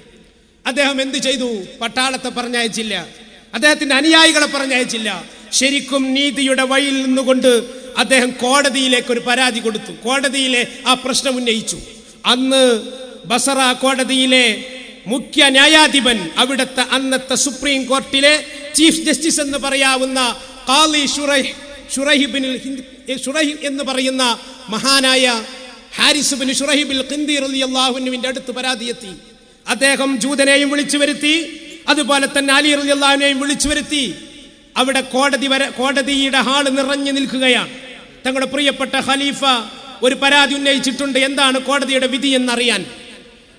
അദ്ദേഹം എന്ത് ചെയ്തു? പട്ടാളത്തെ പറഞ്ഞയച്ചില്ല. അദ്ദേഹത്തിന്റെ അനുയായികളെ പറഞ്ഞയച്ചില്ല. ശരിക്കും നീതിയുടെ വഴിയിൽ നിന്നുകൊണ്ട് അദ്ദേഹം കോടതിയിലേക്ക് ഒരു പരാതി കൊടുത്തു. കോടതിയിലെ ആ പ്രശ്നം ഉന്നയിച്ചു. അന്ന് ബസറ കോടതിയിലെ മുഖ്യ ന്യായാധിപൻ അവിടുത്തെ അന്നത്തെ സുപ്രീം കോർട്ടിലെ ചീഫ് ജസ്റ്റിസ് എന്ന് പറയാവുന്ന കാളി ഷുറൈഹ് എന്ന് പറയുന്ന മഹാനായ ഹാരിസ് ബിൻ ഷുറഹിബിൽ ഖിന്ദി അള്ളാഹുനുവിന്റെ അടുത്ത് പരാതിയെത്തി അദ്ദേഹം ജൂതനെയും വിളിച്ചു വരുത്തി. അതുപോലെ തന്നെ അലി റളിയല്ലാഹുവിനെയും വിളിച്ചു വരുത്തി. അവിടെ കോടതി വരെ കോടതിയുടെ ഹാൾ നിറഞ്ഞു നിൽക്കുകയാണ്. തങ്ങളുടെ പ്രിയപ്പെട്ട ഖലീഫ ഒരു പരാതി ഉന്നയിച്ചിട്ടുണ്ട്. എന്താണ് കോടതിയുടെ വിധി എന്നറിയാൻ.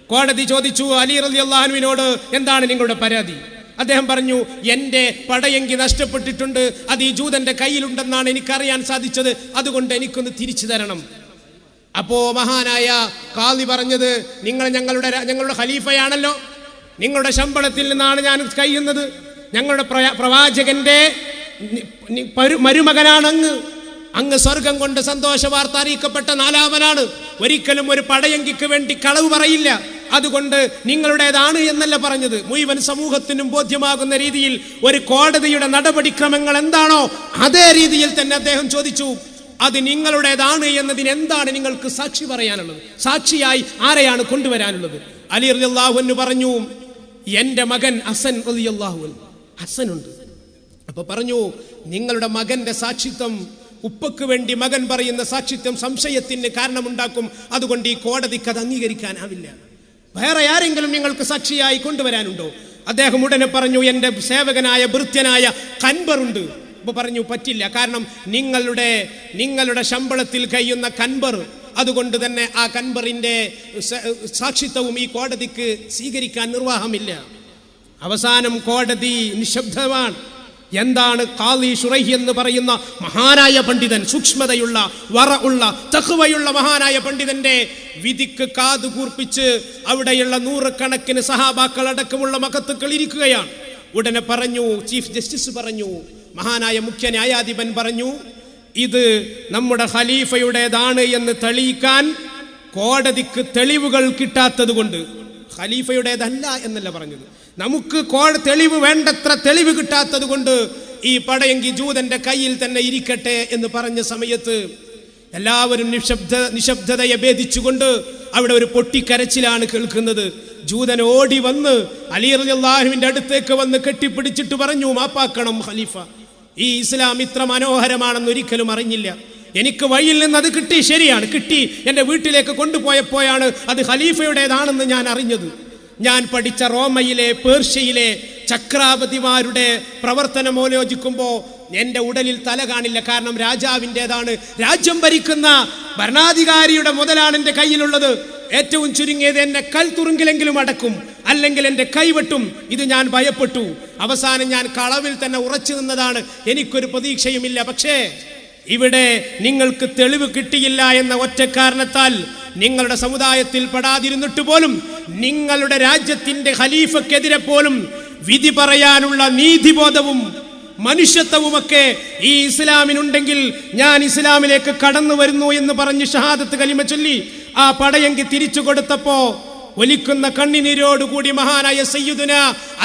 കോടതി ചോദിച്ചു അലി റലി അള്ളാഹുവിനോട് എന്താണ് നിങ്ങളുടെ പരാതി? അദ്ദേഹം പറഞ്ഞു എന്റെ പടയെങ്കി നഷ്ടപ്പെട്ടിട്ടുണ്ട്. അത് ഈ ജൂതന്റെ കയ്യിലുണ്ടെന്നാണ് എനിക്കറിയാൻ സാധിച്ചത്. അതുകൊണ്ട് എനിക്കൊന്ന് തിരിച്ചു തരണം. അപ്പോ മഹാനായ കാളി പറഞ്ഞത് നിങ്ങൾ ഞങ്ങളുടെ ഞങ്ങളുടെ ഖലീഫയാണല്ലോ. നിങ്ങളുടെ ശമ്പളത്തിൽ നിന്നാണ് ഞാൻ കഴിയുന്നത്. ഞങ്ങളുടെ പ്രവാചകന്റെ മരുമകനാണ് അങ്ങ്. അങ്ങ് സ്വർഗം കൊണ്ട് സന്തോഷ വാർത്ത അറിയിക്കപ്പെട്ട നാലാമനാണ്. ഒരിക്കലും ഒരു പടയങ്കിക്ക് വേണ്ടി കളവ് പറയില്ല. അതുകൊണ്ട് നിങ്ങളുടേതാണ് എന്നല്ല പറഞ്ഞത്. മുഴുവൻ സമൂഹത്തിനും ബോധ്യമാകുന്ന രീതിയിൽ ഒരു കോടതിയുടെ നടപടിക്രമങ്ങൾ എന്താണോ അതേ രീതിയിൽ തന്നെ അദ്ദേഹം ചോദിച്ചു. അത് നിങ്ങളുടേതാണ് എന്നതിന് എന്താണ് നിങ്ങൾക്ക് സാക്ഷി പറയാനുള്ളത്? സാക്ഷിയായി ആരെയാണ് കൊണ്ടുവരാനുള്ളത്? അലി റളിയല്ലാഹു പറഞ്ഞു എന്റെ മകൻ അസൻ റളിയല്ലാഹു ഹസനുണ്ട്. അപ്പൊ പറഞ്ഞു നിങ്ങളുടെ മകന്റെ സാക്ഷിത്വം ഉപ്പക്ക് വേണ്ടി മകൻ പറയുന്ന സാക്ഷിത്വം സംശയത്തിന് കാരണമുണ്ടാക്കും. അതുകൊണ്ട് ഈ കോടതിക്ക് അത് അംഗീകരിക്കാനാവില്ല വേറെ ആരെങ്കിലും നിങ്ങൾക്ക് സാക്ഷിയായി കൊണ്ടുവരാനുണ്ടോ? അദ്ദേഹം ഉടനെ പറഞ്ഞു എന്റെ സേവകനായ ഭൃത്യനായ കൻബറുണ്ട്. അപ്പൊ പറഞ്ഞു പറ്റില്ല കാരണം നിങ്ങളുടെ നിങ്ങളുടെ ശമ്പളത്തിൽ കഴിയുന്ന കൻബർ. അതുകൊണ്ട് തന്നെ ആ കൻബറിന്റെ സ- സാക്ഷിത്വവും ഈ കോടതിക്ക് സ്വീകരിക്കാൻ നിർവാഹമില്ല. അവസാനം കോടതി നിശബ്ദമാണ്. എന്താണ് കാലി ഷുറൈഹി എന്ന് പറയുന്ന മഹാനായ പണ്ഡിതൻ സൂക്ഷ്മതയുള്ള വറ ഉള്ള തഹുവയുള്ള മഹാനായ പണ്ഡിതന്റെ വിധിക്ക് കാതു കൂർപ്പിച്ച് അവിടെയുള്ള നൂറുകണക്കിന് സഹാബാക്കൾ അടക്കമുള്ള മകത്തുക്കൾ ഇരിക്കുകയാണ്. ഉടനെ പറഞ്ഞു ചീഫ് ജസ്റ്റിസ് പറഞ്ഞു മഹാനായ മുഖ്യ ന്യായാധിപൻ പറഞ്ഞു ഇത് നമ്മുടെ ഖലീഫയുടേതാണ് എന്ന് തെളിയിക്കാൻ കോടതിക്ക് തെളിവുകൾ കിട്ടാത്തത് കൊണ്ട് ഖലീഫയുടേതല്ല എന്നല്ല പറഞ്ഞത്. നമുക്ക് കോ തെളിവ് വേണ്ടത്ര തെളിവ് കിട്ടാത്തത് കൊണ്ട് ഈ പടയെങ്കി ജൂതന്റെ കയ്യിൽ തന്നെ ഇരിക്കട്ടെ എന്ന് പറഞ്ഞ സമയത്ത് എല്ലാവരും നിശബ്ദ നിശബ്ദതയെ ഭേദിച്ചുകൊണ്ട് അവിടെ ഒരു പൊട്ടിക്കരച്ചിലാണ് കേൾക്കുന്നത്. ജൂതൻ ഓടി വന്ന് അലി അള്ളാഹുവിന്റെ അടുത്തേക്ക് വന്ന് കെട്ടിപ്പിടിച്ചിട്ട് പറഞ്ഞു മാപ്പാക്കണം ഖലീഫ. ഈ ഇസ്ലാം ഇത്ര മനോഹരമാണെന്ന് ഒരിക്കലും അറിഞ്ഞില്ല. എനിക്ക് വഴിയിൽ നിന്ന് അത് കിട്ടി ശരിയാണ്. കിട്ടി. എന്റെ വീട്ടിലേക്ക് കൊണ്ടുപോയപ്പോഴാണ് അത് ഖലീഫയുടേതാണെന്ന് ഞാൻ അറിഞ്ഞത്. ഞാൻ പഠിച്ച റോമയിലെ പേർഷ്യയിലെ ചക്രാപതിമാരുടെ പ്രവർത്തനം പ്രവർത്തനമോലോചിക്കുമ്പോൾ എന്റെ ഉടലിൽ തല കാണില്ല. കാരണം രാജാവിന്റെതാണ്. രാജ്യം ഭരിക്കുന്ന ഭരണാധികാരിയുടെ മുതലാണ് എന്റെ കയ്യിലുള്ളത്. ഏറ്റവും ചുരുങ്ങിയത് എന്നെ കൽ തുറുങ്കിലെങ്കിലും അടക്കും. അല്ലെങ്കിൽ എന്റെ കൈവെട്ടും. ഇത് ഞാൻ ഭയപ്പെട്ടു. അവസാനം ഞാൻ കളവിൽ തന്നെ ഉറച്ചു നിന്നതാണ്. എനിക്കൊരു പ്രതീക്ഷയുമില്ല. പക്ഷേ ഇവിടെ നിങ്ങൾക്ക് തെളിവ് കിട്ടിയില്ല എന്ന ഒറ്റ കാരണത്താൽ നിങ്ങളുടെ സമുദായത്തിൽ പെടാതിരുന്നിട്ട് പോലും നിങ്ങളുടെ രാജ്യത്തിന്റെ ഖലീഫക്കെതിരെ പോലും വിധി പറയാനുള്ള നീതിബോധവും മനുഷ്യത്വവുമൊക്കെ ഈ ഇസ്ലാമിനുണ്ടെങ്കിൽ ഞാൻ ഇസ്ലാമിലേക്ക് കടന്നു വരുന്നു എന്ന് പറഞ്ഞ് ഷഹാദത്ത് കലിമ ചൊല്ലി ആ പടയെങ്കിൽ തിരിച്ചു കൊടുത്തപ്പോ ഒലിക്കുന്ന കണ്ണിനീരോടുകൂടി മഹാനായ സയ്യുദന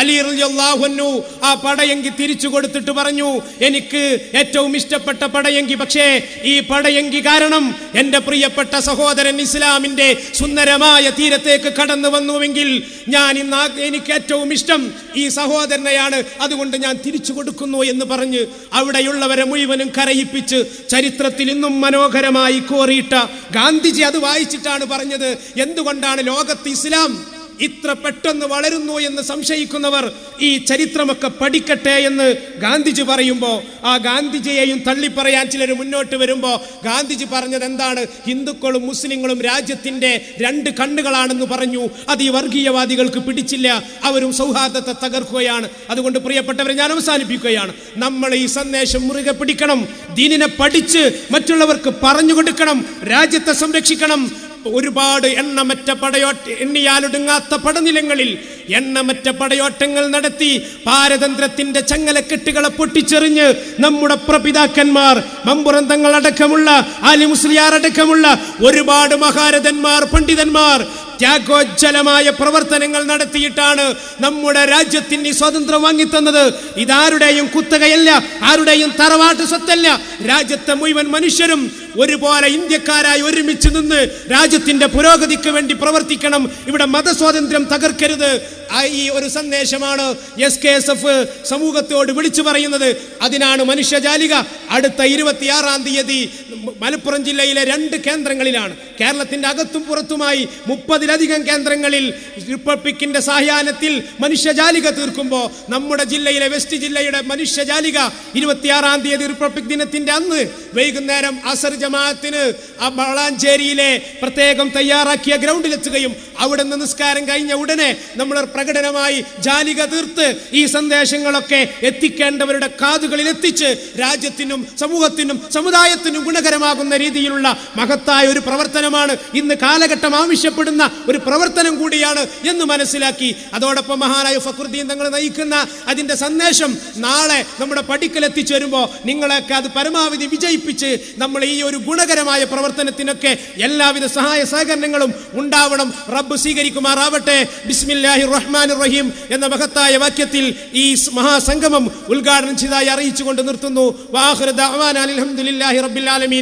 അലി റളിയല്ലാഹു ആ പടയെങ്കി തിരിച്ചു കൊടുത്തിട്ട് പറഞ്ഞു എനിക്ക് ഏറ്റവും ഇഷ്ടപ്പെട്ട പടയെങ്കി പക്ഷേ ഈ പടയെങ്കി കാരണം എന്റെ പ്രിയപ്പെട്ട സഹോദരൻ ഇസ്ലാമിന്റെ സുന്ദരമായ തീരത്തേക്ക് കടന്നു വന്നുവെങ്കിൽ ഞാൻ ഇന്ന് എനിക്ക് ഏറ്റവും ഇഷ്ടം ഈ സഹോദരനെയാണ്. അതുകൊണ്ട് ഞാൻ തിരിച്ചു കൊടുക്കുന്നു എന്ന് പറഞ്ഞ് അവിടെയുള്ളവരെ മുഴുവനും കരയിപ്പിച്ച് ചരിത്രത്തിൽ ഇന്നും മനോഹരമായി കോറിയിട്ട ഗാന്ധിജി അത് വായിച്ചിട്ടാണ് പറഞ്ഞത്. എന്തുകൊണ്ടാണ് ലോകത്ത് ഇസ്ലാം ഇത്ര പെട്ടെന്ന് വളരുന്നു എന്ന് സംശയിക്കുന്നവർ ഈ ചരിത്രമൊക്കെ പഠിക്കട്ടെ എന്ന് ഗാന്ധിജി പറയുമ്പോൾ ആ ഗാന്ധിജിയെയും തള്ളിപ്പറയാൻ ചിലർ മുന്നോട്ട് വരുമ്പോൾ ഗാന്ധിജി പറഞ്ഞത് എന്താണ് ഹിന്ദുക്കളും മുസ്ലിങ്ങളും രാജ്യത്തിന്റെ രണ്ട് കണ്ണുകളാണെന്ന് പറഞ്ഞു. അത് ഈ വർഗീയവാദികൾക്ക് പിടിച്ചില്ല. അവരും സൗഹാർദ്ദത്തെ തകർക്കുകയാണ്. അതുകൊണ്ട് പ്രിയപ്പെട്ടവരെ ഞാൻ അവസാനിപ്പിക്കുകയാണ്. നമ്മൾ ഈ സന്ദേശം മുറുകെ പിടിക്കണം. ദീനിനെ പഠിച്ച് മറ്റുള്ളവർക്ക് പറഞ്ഞു കൊടുക്കണം. രാജ്യത്തെ സംരക്ഷിക്കണം. ഒരുപാട് എണ്ണമറ്റ പടയോട്ട എണ്ണിയാലൊടുങ്ങാത്ത പടനിലങ്ങളിൽ എണ്ണമറ്റ പടയോട്ടങ്ങൾ നടത്തി പാരതന്ത്രത്തിന്റെ ചങ്ങലക്കെട്ടുകളെ പൊട്ടിച്ചെറിഞ്ഞ് നമ്മുടെ പ്രപിതാക്കന്മാർ മമ്പുറന്തങ്ങൾ അടക്കമുള്ള ആലി മുസ്ലിയാർ അടക്കമുള്ള ഒരുപാട് മഹാരഥന്മാർ പണ്ഡിതന്മാർ ത്യാഗോജ്ജലമായ പ്രവർത്തനങ്ങൾ നടത്തിയിട്ടാണ് നമ്മുടെ രാജ്യത്തിന് ഈ സ്വാതന്ത്ര്യം വാങ്ങിത്തന്നത്. ഇതാരുടെയും കുത്തകയല്ല ആരുടെയും തറവാട്ട് സ്വത്തല്ല. രാജ്യത്തെ മുഴുവൻ മനുഷ്യരും ഒരുപോലെ ഇന്ത്യക്കാരായി ഒരുമിച്ച് നിന്ന് രാജ്യത്തിന്റെ പുരോഗതിക്ക് വേണ്ടി പ്രവർത്തിക്കണം. ഇവിടെ മതസ്വാതന്ത്ര്യം തകർക്കരുത്. ഈ ഒരു സന്ദേശമാണ് എസ് കെ എസ് എഫ് സമൂഹത്തോട് വിളിച്ചു പറയുന്നത്. അതിനാണ് മനുഷ്യജാലിക. അടുത്ത ഇരുപത്തിയാറാം തീയതി മലപ്പുറം ജില്ലയിലെ രണ്ട് കേന്ദ്രങ്ങളിലാണ്. കേരളത്തിന്റെ അകത്തും പുറത്തുമായി മുപ്പതിലധികം കേന്ദ്രങ്ങളിൽ റിപ്പബ്ലിക്കിന്റെ സായാഹ്നത്തിൽ മനുഷ്യജാലിക തീർക്കുമ്പോൾ നമ്മുടെ ജില്ലയിലെ വെസ്റ്റ് ജില്ലയുടെ മനുഷ്യജാലിക ഇരുപത്തിയാറാം തീയതി റിപ്പബ്ലിക് ദിനത്തിന്റെ അന്ന് വൈകുന്നേരം അസർ ജമാഅത്തിന് ആ വളാഞ്ചേരിയിലെ പ്രത്യേകം തയ്യാറാക്കിയ ഗ്രൗണ്ടിലെത്തുകയും അവിടെ നിന്ന് നിസ്കാരം കഴിഞ്ഞ ഉടനെ നമ്മൾ പ്രകടനമായി ജാലിക തീർത്ത് ഈ സന്ദേശങ്ങളൊക്കെ എത്തിക്കേണ്ടവരുടെ കാതുകളിൽ എത്തിച്ച് രാജ്യത്തിനും സമൂഹത്തിനും സമുദായത്തിനും ഗുണകരമാകുന്ന രീതിയിലുള്ള മഹത്തായ ഒരു പ്രവർത്തനമാണ് ഇന്ന് കാലഘട്ടം ആവശ്യപ്പെടുന്ന ഒരു പ്രവർത്തനം കൂടിയാണ് എന്ന് മനസ്സിലാക്കി. അതോടൊപ്പം മഹാനായ ഫക്രുദ്ദീൻ തങ്ങൾ നയിക്കുന്ന അതിന്റെ സന്ദേശം നാളെ നമ്മുടെ പടിക്കൽ എത്തിച്ചു വരുമ്പോൾ നിങ്ങളൊക്കെ അത് പരമാവധി വിജയിപ്പിച്ച് നമ്മൾ ഈ ഒരു ഗുണകരമായ പ്രവർത്തനത്തിനൊക്കെ എല്ലാവിധ സഹായ സഹകരണങ്ങളും ഉണ്ടാവണം. റബ്ബ് സ്വീകരിക്കുമാറാവട്ടെ. ബിസ്മില്ലാഹി റഹ്മാൻ റഹീം എന്ന മഹത്തായ വാക്യത്തിൽ ഈ മഹാസംഗമം ഉദ്ഘാടനം ചെയ്തതായി അറിയിച്ചുകൊണ്ട് നിർത്തുന്നു. വാഹൃദ് അലഹമുല്ലാഹി റബ്ബിൽ ആലമീൻ.